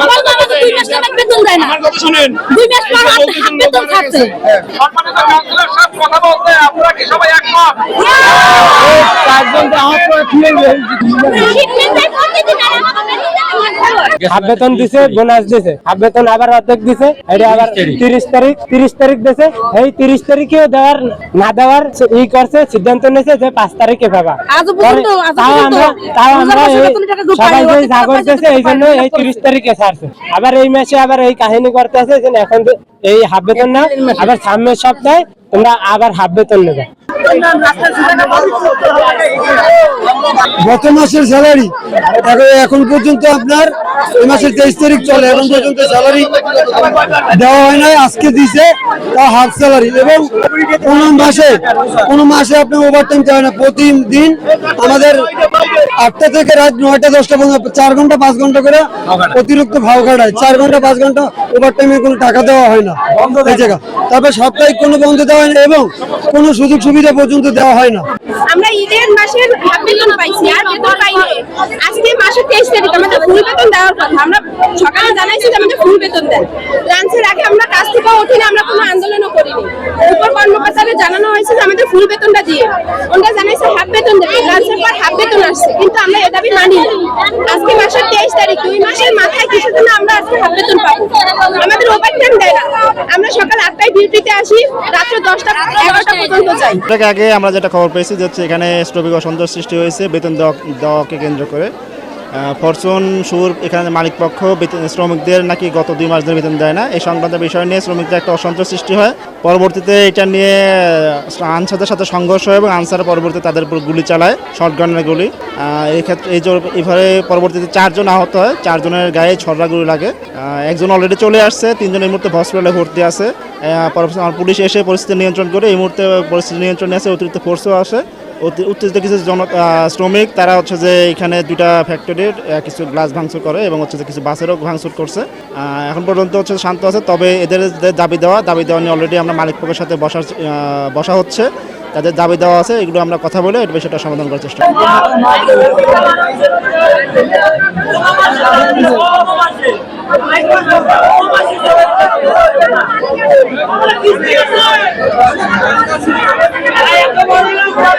বলব আমাকে দুই মাস টাকা বেতন দেয় না আমার কথা শুনেন। দুই মাস পর বেতন খাচ্ছে সম্মানিত কাউন্সিলর সব কথা বলতে আপনারা কি সবাই একমত ট্রিটমেন্ট দেয় প্রতিদিন আর আমাকে হাফ বেতন দিছে বোনাস দিছে। হাফ বেতন আবার অর্ধেক দিছে এটা আবার তিরিশ তারিখ। তিরিশ তারিখ দিছে। এই তিরিশ তারিখেও দেওয়ার না দেওয়ার ই করছে সিদ্ধান্ত নিয়েছে যে পাঁচ তারিখে পাবা। তাও আমরা তাও আমরা সবাই যে করতেছে এই জন্য এই তিরিশ তারিখে ছাড়ছে। আবার এই মাসে আবার এই কাহিনী করতেছে যে এখন এই হাফ বেতন না আবার সামনের সপ্তাহে তোমরা আবার হাফ বেতন নেবে। গত মাসের স্যালারি এখন পর্যন্ত আপনার এই মাসের তেইশ তারিখ চলে এখন পর্যন্ত স্যালারি দেওয়া হয় নাই, আজকে দিছে তা হাফ স্যালারি এবং কোন মাসে কোন মাসে আপনি ওভার টাইম চায় না, প্রতিদিন আমাদের আটটা থেকে রাত নয়টা, দশটা পর্যন্ত চার ঘণ্টা, পাঁচ ঘণ্টা করে অতিরিক্ত ভাও কাটায় চার ঘণ্টা, পাঁচ ঘণ্টা ওভার টাইমে কোনো টাকা দেওয়া হয় না। এই জায়গা। তারপর সাপ্তাহিক কোনো বন্ধ দেওয়া হয় না এবং কোনো সুযোগ সুবিধা পর্যন্ত দেওয়া হয় না। আমরা ঈদের মাসের পাইছি। আর আজকে মাসের তেইশ তারিখ, আমাদের ফুল বেতন দেওয়ার কথা। আমরা সকালে জানাইছি যে আমাদের ফুল বেতন দেন। লাঞ্চের আগে আমরা কাজ থেকে উঠিনি, আমরা কোনো আন্দোলনও করিনি। উপর কর্মকর্তাকে জানানো হয়েছে যে আমাদের ফুল বেতনটা দিয়ে। ওনারা জানাইছে হাফ বেতন দেবে লাঞ্চের পর হাফ বেতন আসছে, কিন্তু আমরা এ দাবি মানি আজকে মাসের তেইশ তারিখ, দুই মাসের মাথায় কিছু জন্য আমরা আজকে হাফ বেতন পাবো। আমাদের ওভার টাইম দেয় না। আমরা সকাল আটটায় ডিউটিতে আসি, রাত্র দশটা, এগারোটা পর্যন্ত যাই। আগে আমরা যেটা খবর পেয়েছি যে হচ্ছে এখানে শ্রমিক অসন্তোষ সৃষ্টি হয়েছে, বেতন দেওয়া দেওয়াকে কেন্দ্র করে। ফরচুন, সুর, এখানে মালিক পক্ষ বেতন শ্রমিকদের নাকি গত দুই মাস ধরে বেতন দেয় না। এই সংক্রান্ত বিষয় নিয়ে শ্রমিকদের একটা অসন্তোষ সৃষ্টি হয়। পরবর্তীতে এটা নিয়ে আনসারদের সাথে সংঘর্ষ হয় এবং আনসার পরবর্তীতে তাদের উপর গুলি চালায় শর্টগানের গুলি। এই ক্ষেত্রে, এই এভাবে পরবর্তীতে চারজন আহত হয়, চারজনের গায়ে ছড়া গুলি লাগে। একজন অলরেডি চলে আসছে, তিনজন এই মুহূর্তে হসপিটালে ভর্তি আছে। পুলিশ এসে পরিস্থিতি নিয়ন্ত্রণ করে, এই মুহূর্তে পরিস্থিতি নিয়ন্ত্রণে আছে, অতিরিক্ত ফোর্সও আসে উত্তেজিত কিছু জন শ্রমিক, তারা হচ্ছে যে এখানে দুইটা ফ্যাক্টরির কিছু গ্লাস ভাঙচুর করে এবং হচ্ছে যে কিছু বাসেরও ভাঙচুর করছে। এখন পর্যন্ত হচ্ছে শান্ত আছে, তবে এদের দাবি দেওয়া দাবি দেওয়া নিয়ে অলরেডি আমরা মালিক পক্ষের সাথে বসার বসা হচ্ছে। তাদের দাবি দেওয়া আছে, এগুলো আমরা কথা বলে এই বিষয়টা সমাধান করার চেষ্টা টাকা